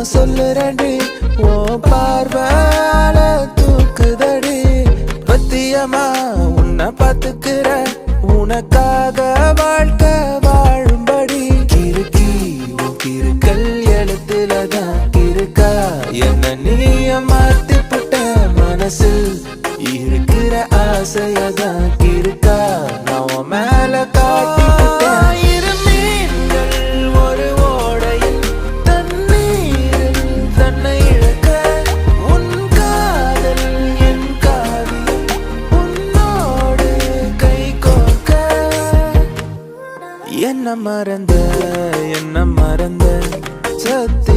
நான் சொல்லுறேன்டி ஓ பார்வால தூக்குதடி. பத்தியமா உன்னை பார்த்துக்கிற உனக்காக வாழ்க்கை வாழும்படி. கிருக்கி உன் கிருக்கல் எழுத்துல தான் இருக்கா என்ன நீய மாத்திப்பட்ட மனசு இருக்கிற ஆசையதான் கிரு என்ன மறந்த என்ன மறந்த சத்த